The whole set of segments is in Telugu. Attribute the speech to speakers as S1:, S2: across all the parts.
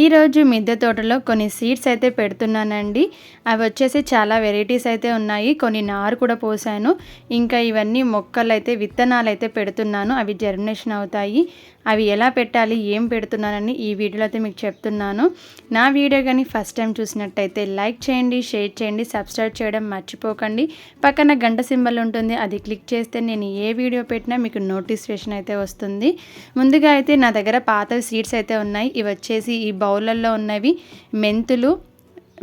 S1: ఈరోజు మిద్దె తోటలో కొన్ని సీడ్స్ అయితే పెడుతున్నానండి. అవి వచ్చేసి చాలా వెరైటీస్ అయితే ఉన్నాయి. కొన్ని నారు కూడా పోసాను. ఇంకా ఇవన్నీ మొక్కలు అయితే విత్తనాలు అయితే పెడుతున్నాను. అవి జర్మినేషన్ అవుతాయి. అవి ఎలా పెట్టాలి ఏం పెడుతున్నానని ఈ వీడియోలో అయితే మీకు చెప్తున్నాను. నా వీడియో కానీ ఫస్ట్ టైం చూసినట్టయితే లైక్ చేయండి షేర్ చేయండి సబ్స్క్రైబ్ చేయడం మర్చిపోకండి. పక్కన గంట సింబల్ ఉంటుంది. అది క్లిక్ చేస్తే నేను ఏ వీడియో పెట్టినా మీకు నోటిఫికేషన్ అయితే వస్తుంది. ముందుగా అయితే నా దగ్గర పాత సీడ్స్ అయితే ఉన్నాయి. ఇవి వచ్చేసి ఈ బౌలల్లో ఉన్నవి మెంతులు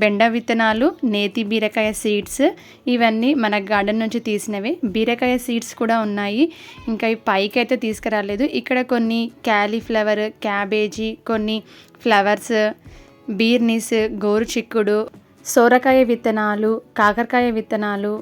S1: బెండ విత్తనాలు నేతి బీరకాయ సీడ్స్ ఇవన్నీ మన గార్డెన్ నుంచి తీసినవి. బీరకాయ సీడ్స్ కూడా ఉన్నాయి. ఇంకా ఇవి పైకి అయితే తీసుకురాలేదు. ఇక్కడ కొన్ని క్యాలీఫ్లవర్ క్యాబేజీ కొన్ని ఫ్లవర్స్ బీర్నీస్ గోరు చిక్కుడు సోరకాయ విత్తనాలు కాకరకాయ విత్తనాలు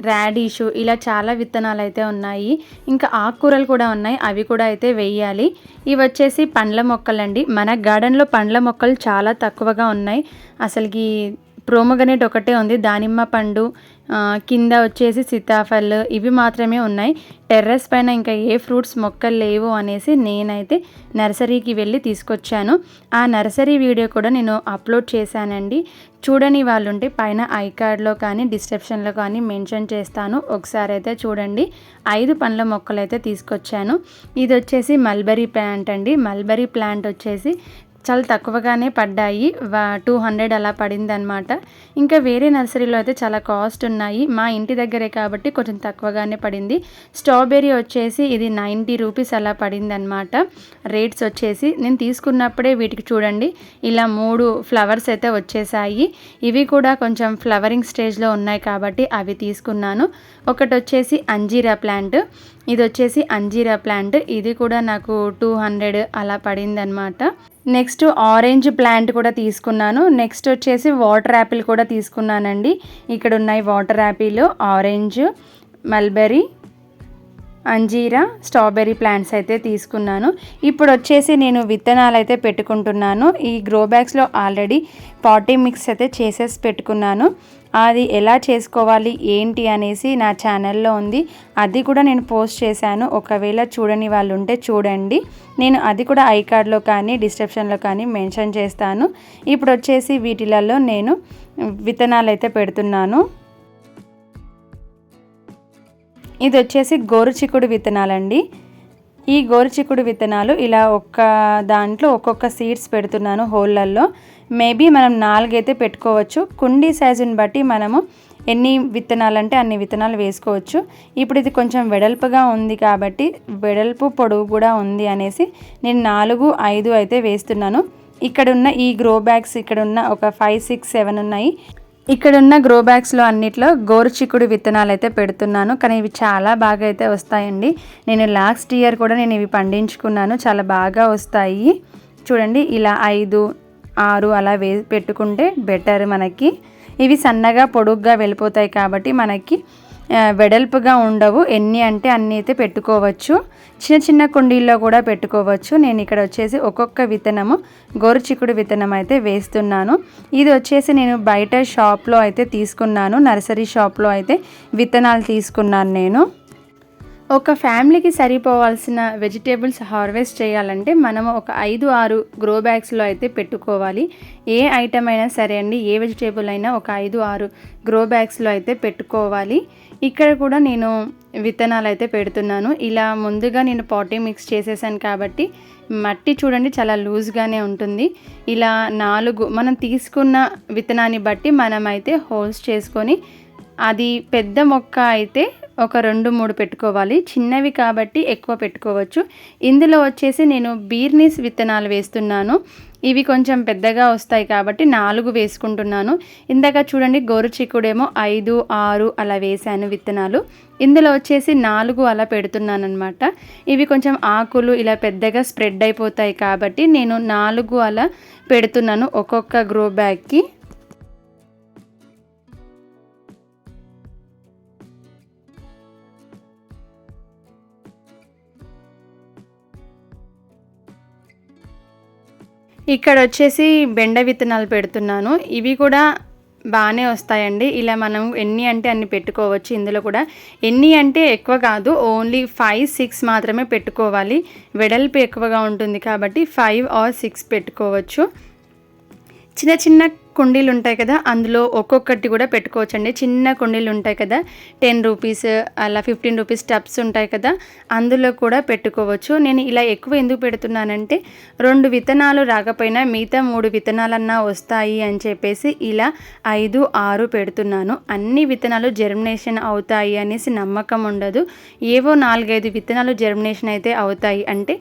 S1: రాడిషు ఇలా చాలా విత్తనాలు అయితే ఉన్నాయి. ఇంకా ఆకుకూరలు కూడా ఉన్నాయి. అవి కూడా అయితే వేయాలి. ఇవి వచ్చేసి పండ్ల మొక్కలండి. మన గార్డెన్లో పండ్ల మొక్కలు చాలా తక్కువగా ఉన్నాయి. అసలుకి ప్రోమోగనేట్ ఒకటే ఉంది. దానిమ్మ పండు కింద వచ్చేసి సీతాఫల్ ఇవి మాత్రమే ఉన్నాయి. టెర్రస్ పైన ఇంకా ఏ ఫ్రూట్స్ మొక్కలు లేవు అనేసి నేనైతే నర్సరీకి వెళ్ళి తీసుకొచ్చాను. ఆ నర్సరీ వీడియో కూడా నేను అప్లోడ్ చేశానండి. చూడని వాళ్ళు ఉంటే పైన ఐ కార్డ్లో కానీ డిస్క్రిప్షన్లో కానీ మెన్షన్ చేస్తాను. ఒకసారి అయితే చూడండి. ఐదు పండ్ల మొక్కలు అయితే తీసుకొచ్చాను. ఇది వచ్చేసి మల్బరీ ప్లాంట్ అండి మల్బరీ ప్లాంట్ వచ్చేసి చాలా తక్కువగానే పడ్డాయి. టూ హండ్రెడ్ అలా పడిందనమాట ఇంకా వేరే నర్సరీలో అయితే చాలా కాస్ట్ ఉన్నాయి. మా ఇంటి దగ్గరే కాబట్టి కొంచెం తక్కువగానే పడింది. స్ట్రాబెర్రీ వచ్చేసి ఇది నైంటీ రూపీస్ అలా పడిందనమాట రేట్స్ వచ్చేసి నేను తీసుకున్నప్పుడే వీటికి చూడండి. ఇలా మూడు ఫ్లవర్స్ అయితే వచ్చేసాయి. ఇవి కూడా కొంచెం ఫ్లవరింగ్ స్టేజ్లో ఉన్నాయి కాబట్టి అవి తీసుకున్నాను. ఒకటి వచ్చేసి అంజీరా ప్లాంట్. ఇది వచ్చేసి అంజీరా ప్లాంట్. ఇది కూడా నాకు టూ హండ్రెడ్ అలా పడిందనమాట నెక్స్ట్ ఆరెంజ్ ప్లాంట్ కూడా తీసుకున్నాను. నెక్స్ట్ వచ్చేసి వాటర్ యాపిల్ కూడా తీసుకున్నానండి. ఇక్కడ ఉన్నాయి వాటర్ యాపిల్ ఆరెంజ్ మల్బెరీ అంజీరా స్ట్రాబెర్రీ ప్లాంట్స్ అయితే తీసుకున్నాను. ఇప్పుడు వచ్చేసి నేను విత్తనాలు అయితే పెట్టుకుంటున్నాను. ఈ గ్రో బ్యాగ్స్లో ఆల్రెడీ పాటీ మిక్స్ అయితే చేసేసి పెట్టుకున్నాను. అది ఎలా చేసుకోవాలి ఏంటి అనేసి నా ఛానల్లో ఉంది. అది కూడా నేను పోస్ట్ చేశాను. ఒకవేళ చూడని వాళ్ళు ఉంటే చూడండి. నేను అది కూడా ఐ కార్డ్లో కానీ డిస్క్రిప్షన్లో కానీ మెన్షన్ చేస్తాను. ఇప్పుడు వచ్చేసి వీటిలలో నేను విత్తనాలు అయితే పెడుతున్నాను. ఇది వచ్చేసి గోరుచిక్కుడు విత్తనాలండి. ఈ గోరుచిక్కుడు విత్తనాలు ఇలా ఒక్క దాంట్లో ఒక్కొక్క సీడ్స్ పెడుతున్నాను హోళ్ళల్లో మేబీ మనం నాలుగైతే పెట్టుకోవచ్చు. కుండీ సైజుని బట్టి మనము ఎన్ని విత్తనాలు అంటే అన్ని విత్తనాలు వేసుకోవచ్చు. ఇప్పుడు ఇది కొంచెం వెడల్పుగా ఉంది కాబట్టి వెడల్పు పొడవు కూడా ఉంది అనేసి నేను నాలుగు ఐదు అయితే వేస్తున్నాను. ఇక్కడ ఉన్న ఈ గ్రో బ్యాగ్స్ ఇక్కడ ఉన్న ఒక ఫైవ్ సిక్స్ సెవెన్ ఉన్నాయి. ఇక్కడున్న గ్రో బ్యాగ్స్లో అన్నిట్లో గోరుచిక్కుడు విత్తనాలు అయితే పెడుతున్నాను. కానీ ఇవి చాలా బాగా అయితే వస్తాయండి. నేను లాస్ట్ ఇయర్ కూడా నేను ఇవి పండించుకున్నాను. చాలా బాగా వస్తాయి. చూడండి ఇలా ఐదు ఆరు అలా వే పెట్టుకుంటే బెటర్ మనకి. ఇవి సన్నగా పొడుగ్గా వెళ్ళిపోతాయి కాబట్టి మనకి వెడల్పుగా ఉండవు. ఎన్ని అంటే అన్ని అయితే పెట్టుకోవచ్చు. చిన్న చిన్న కుండీల్లో కూడా పెట్టుకోవచ్చు. నేను ఇక్కడ వచ్చేసి ఒక్కొక్క విత్తనము గోరుచిక్కుడు విత్తనం అయితే వేస్తున్నాను. ఇది వచ్చేసి నేను బయట షాప్లో అయితే తీసుకున్నాను. నర్సరీ షాప్లో అయితే విత్తనాలు తీసుకున్నాను నేను. ఒక ఫ్యామిలీకి సరిపోవాల్సిన వెజిటేబుల్స్ హార్వెస్ట్ చేయాలంటే మనము ఒక ఐదు ఆరు గ్రో బ్యాగ్స్లో అయితే పెట్టుకోవాలి. ఏ ఐటమ్ అయినా సరే అండి ఏ వెజిటేబుల్ అయినా ఒక ఐదు ఆరు గ్రో బ్యాగ్స్లో అయితే పెట్టుకోవాలి. ఇక్కడ కూడా నేను విత్తనాలు అయితే పెడుతున్నాను. ఇలా ముందుగా నేను పాటీ మిక్స్ చేసేసాను కాబట్టి మట్టి చూడండి చాలా లూజ్గానే ఉంటుంది. ఇలా నాలుగు మనం తీసుకున్న విత్తనాన్ని బట్టి మనమైతే హోల్స్ చేసుకొని అది పెద్ద మొక్క అయితే ఒక రెండు మూడు పెట్టుకోవాలి. చిన్నవి కాబట్టి ఎక్కువ పెట్టుకోవచ్చు. ఇందులో వచ్చేసి నేను బీర్నీస్ విత్తనాలు వేస్తున్నాను. ఇవి కొంచెం పెద్దగా వస్తాయి కాబట్టి నాలుగు వేసుకుంటున్నాను. ఇందాక చూడండి గోరుచిక్కుడేమో ఐదు ఆరు అలా వేసాను విత్తనాలు. ఇందులో వచ్చేసి నాలుగు అలా పెడుతున్నాను అనమాట ఇవి కొంచెం ఆకులు ఇలా పెద్దగా స్ప్రెడ్ అయిపోతాయి కాబట్టి నేను నాలుగు అలా పెడుతున్నాను ఒక్కొక్క గ్రో బ్యాగ్కి. ఇక్కడ వచ్చేసి బెండ విత్తనాలు పెడుతున్నాను. ఇవి కూడా బాగానే వస్తాయండి. ఇలా మనం ఎన్ని అంటే అన్ని పెట్టుకోవచ్చు. ఇందులో కూడా ఎన్ని అంటే ఎక్కువ కాదు. ఓన్లీ ఫైవ్ సిక్స్ మాత్రమే పెట్టుకోవాలి. వెడల్పు ఎక్కువగా ఉంటుంది కాబట్టి ఫైవ్ ఆర్ సిక్స్ పెట్టుకోవచ్చు. చిన్న చిన్న కుండీలు ఉంటాయి కదా అందులో ఒక్కొక్కటి కూడా పెట్టుకోవచ్చు అండి చిన్న కుండీలు ఉంటాయి కదా టెన్ రూపీస్ అలా ఫిఫ్టీన్ రూపీస్ టబ్స్ ఉంటాయి కదా అందులో కూడా పెట్టుకోవచ్చు. నేను ఇలా ఎక్కువ ఎందుకు పెడుతున్నానంటే రెండు విత్తనాలు రాకపోయినా మిగతా మూడు విత్తనాలన్నా వస్తాయి అని చెప్పేసి ఇలా ఐదు ఆరు పెడుతున్నాను. అన్ని విత్తనాలు జర్మినేషన్ అవుతాయి అనేసి నమ్మకం ఉండదు. ఏవో నాలుగైదు విత్తనాలు జర్మినేషన్ అయితే అవుతాయి అంటే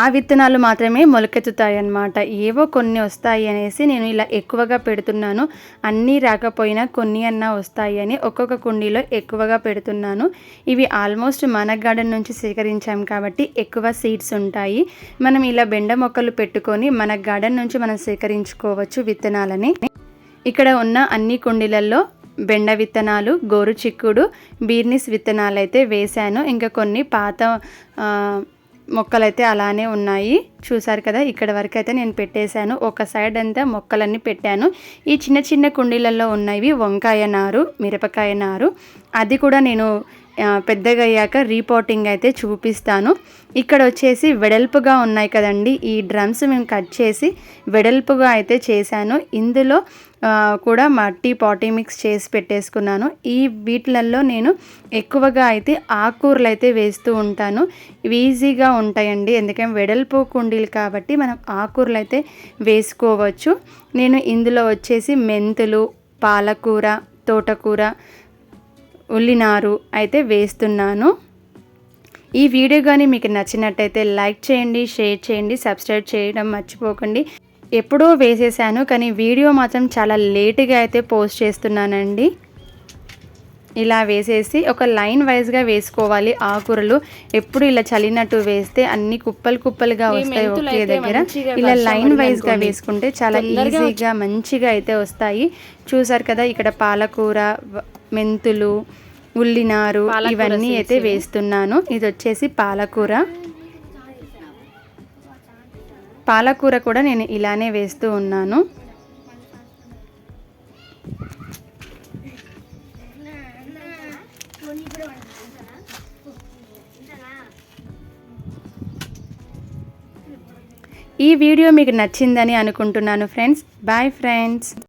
S1: ఆ విత్తనాలు మాత్రమే మొలకెత్తుతాయి అన్నమాట ఏవో కొన్ని వస్తాయి అనేసి నేను ఇలా ఎక్కువగా పెడుతున్నాను. అన్నీ రాకపోయినా కొన్ని అన్నా వస్తాయి అని ఒక్కొక్క కుండీలో ఎక్కువగా పెడుతున్నాను. ఇవి ఆల్మోస్ట్ మన గార్డెన్ నుంచి సేకరించాం కాబట్టి ఎక్కువ సీడ్స్ ఉంటాయి. మనం ఇలా బెండ మొక్కలు పెట్టుకొని మన గార్డెన్ నుంచి మనం సేకరించుకోవచ్చు విత్తనాలని. ఇక్కడ ఉన్న అన్ని కుండీలలో బెండ విత్తనాలు గోరు చిక్కుడు బీర్నిస్ విత్తనాలు అయితే వేశాను. ఇంకా కొన్ని పాత మొక్కలైతే అలానే ఉన్నాయి. చూసారు కదా ఇక్కడ వరకు అయితే నేను పెట్టేశాను. ఒక సైడ్ అంతా మొక్కలన్నీ పెట్టాను. ఈ చిన్న చిన్న కుండీలలో ఉన్నవి వంకాయ నారు మిరపకాయ నారు. అది కూడా నేను పెద్దగయ్యాక పెద్దగా అయ్యాక రీపోటింగ్ అయితే చూపిస్తాను. ఇక్కడ వచ్చేసి వెడల్పుగా ఉన్నాయి కదండి. ఈ డ్రమ్స్ మేము కట్ చేసి వెడల్పుగా అయితే చేశాను. ఇందులో కూడా మట్టి పాటీ మిక్స్ చేసి పెట్టేసుకున్నాను. ఈ వీటిలల్లో నేను ఎక్కువగా అయితే ఆకుకూరలు అయితే వేస్తూ ఉంటాను. ఇవి ఈజీగా ఉంటాయండి. ఎందుకంటే వెడల్పు కుండీలు కాబట్టి మనం ఆకుకూరలు అయితే వేసుకోవచ్చు. నేను ఇందులో వచ్చేసి మెంతులు పాలకూర తోటకూర ఉల్లినారు అయితే వేస్తున్నాను. ఈ వీడియో కానీ మీకు నచ్చినట్టయితే లైక్ చేయండి షేర్ చేయండి సబ్స్క్రైబ్ చేయడం మర్చిపోకండి. ఎప్పుడో వేసేసాను కానీ వీడియో మాత్రం చాలా లేటుగా అయితే పోస్ట్ చేస్తున్నానండి. ఇలా వేసేసి ఒక లైన్ వైజ్గా వేసుకోవాలి. ఆకుకూరలు ఎప్పుడు ఇలా చలినట్టు వేస్తే అన్ని కుప్పలు కుప్పలుగా వస్తాయి ఒకే దగ్గర. ఇలా లైన్ వైజ్గా. వేసుకుంటే చాలా ఈజీగా మంచిగా అయితే వస్తాయి. చూసారు కదా ఇక్కడ పాలకూర మెంతులు ఉల్లినారు ఇవన్నీ అయితే. వేస్తున్నాను. ఇది వచ్చేసి పాలకూర. పాలకూర కూడా నేను ఇలానే వేస్తూ ఉన్నాను. ఈ వీడియో మీకు నచ్చిందని అనుకుంటున్నాను ఫ్రెండ్స్. Bye friends